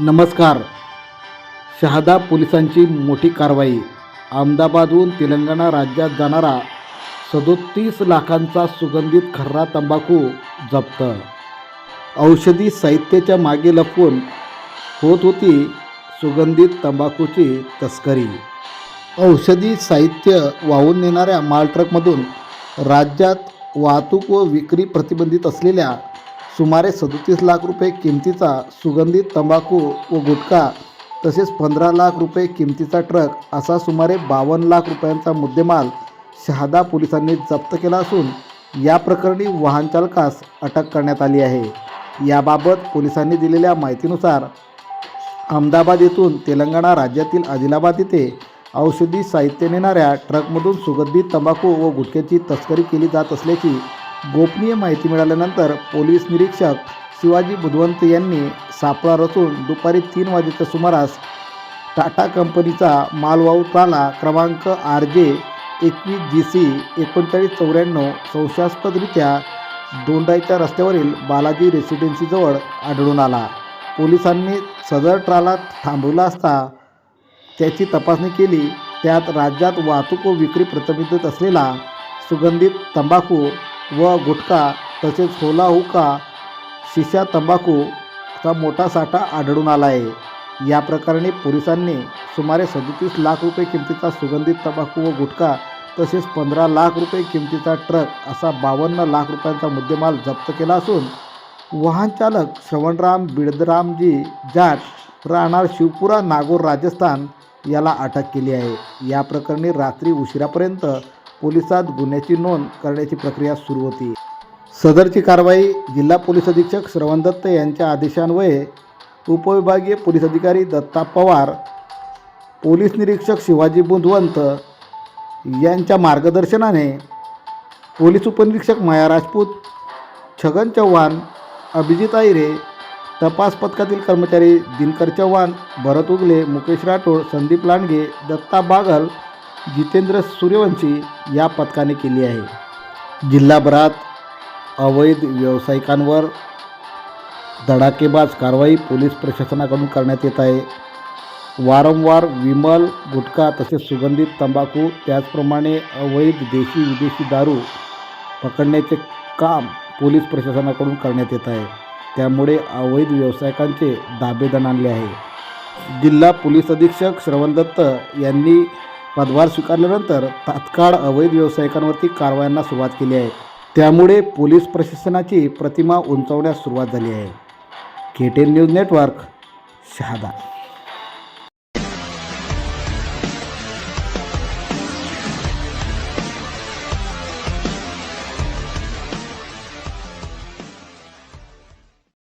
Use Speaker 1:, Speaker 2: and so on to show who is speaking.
Speaker 1: नमस्कार. शहादा पोलिसांची मोठी कारवाई. अहमदाबादहून तेलंगणा राज्यात जाणारा सदोतीस लाखांचा सुगंधित खर्रा तंबाखू जप्त. औषधी साहित्याच्या मागे लपवून होत होती सुगंधित तंबाखूची तस्करी. औषधी साहित्य वाहून नेणाऱ्या मालट्रकमधून राज्यात वाहतूक व विक्री प्रतिबंधित असलेल्या सुमारे सदोतीस लाख रुपये किमतीचा सुगंधित तंबाखू व गुटखा तसेच पंधरा लाख रुपये किमतीचा ट्रक असा सुमारे बावन्न लाख रुपयांचा मुद्देमाल शहादा पोलिसांनी जप्त केला असून या प्रकरणी वाहनचालकास अटक करण्यात आली आहे. याबाबत पोलिसांनी दिलेल्या माहितीनुसार अहमदाबाद येथून तेलंगणा राज्यातील आदिलाबाद येथे औषधी साहित्य नेणाऱ्या ट्रकमधून सुगंधित तंबाखू व गुटख्याची तस्करी केली जात असल्याची गोपनीय माहिती मिळाल्यानंतर पोलीस निरीक्षक शिवाजी बुधवंत यांनी सापळा रचून दुपारी तीन वाजेच्या सुमारास टाटा कंपनीचा मालवाहू ट्राला क्रमांक आर जे एकवीस जी सी एकोणचाळीस चौऱ्याण्णव संशयास्पदरित्या दोंडाईच्या रस्त्यावरील बालाजी रेसिडेन्सीजवळ आढळून आला. पोलिसांनी सदर ट्राला थांबवला असता त्याची तपासणी केली. त्यात राज्यात वाहतूक व विक्री प्रतिबंधित असलेला सुगंधित तंबाखू व गुटखा तसेच होला हुका शिशा तंबाखूचा मोठा साठा आढळून आला आहे या प्रकरणी पोलिसांनी सुमारे सदतीस लाख रुपये किमतीचा सुगंधित तंबाखू व गुटखा तसेच पंधरा लाख रुपये किमतीचा ट्रक असा बावन्न लाख रुपयांचा मुद्देमाल जप्त केला असून वाहनचालक श्रवणराम बिडदरामजी जाट राहणार शिवपुरा नागोर राजस्थान याला अटक केली आहे. या प्रकरणी रात्री उशिरापर्यंत पोलिसात गुन्ह्याची नोंद करण्याची प्रक्रिया सुरू होती. सदरची कारवाई जिल्हा पोलीस अधीक्षक श्रवण दत्त यांच्या आदेशान्वये उपविभागीय पोलीस अधिकारी दत्ता पवार पोलीस निरीक्षक शिवाजी बुंदवंत यांच्या मार्गदर्शनाने पोलीस उपनिरीक्षक माया राजपूत छगन चव्हाण अभिजित आयरे तपास पथकातील कर्मचारी दिनकर चव्हाण भरत उगले मुकेश राठोड संदीप लांडगे दत्ता बागल जितेंद्र सूर्यवंशी या पथकाने केली आहे. जिल्हाभरात अवैध व्यावसायिकांवर धडाकेबाज कारवाई पोलीस प्रशासनाकडून करण्यात येत आहे. वारंवार विमल गुटखा तसेच सुगंधित तंबाखू त्याचप्रमाणे अवैध देशी विदेशी दारू पकडण्याचे काम पोलीस प्रशासनाकडून करण्यात येत आहे. त्यामुळे अवैध व्यावसायिकांचे दाबे आणले आहे. जिल्हा पोलीस अधीक्षक श्रवण दत्त यांनी पदभार स्वीकारल्यानंतर तात्काळ अवैध व्यावसायिकांवरती कारवायांना सुरुवात केली आहे. त्यामुळे पोलीस प्रशासनाची प्रतिमा उंचावण्यास सुरुवात झाली आहे. K ten news network Shahada.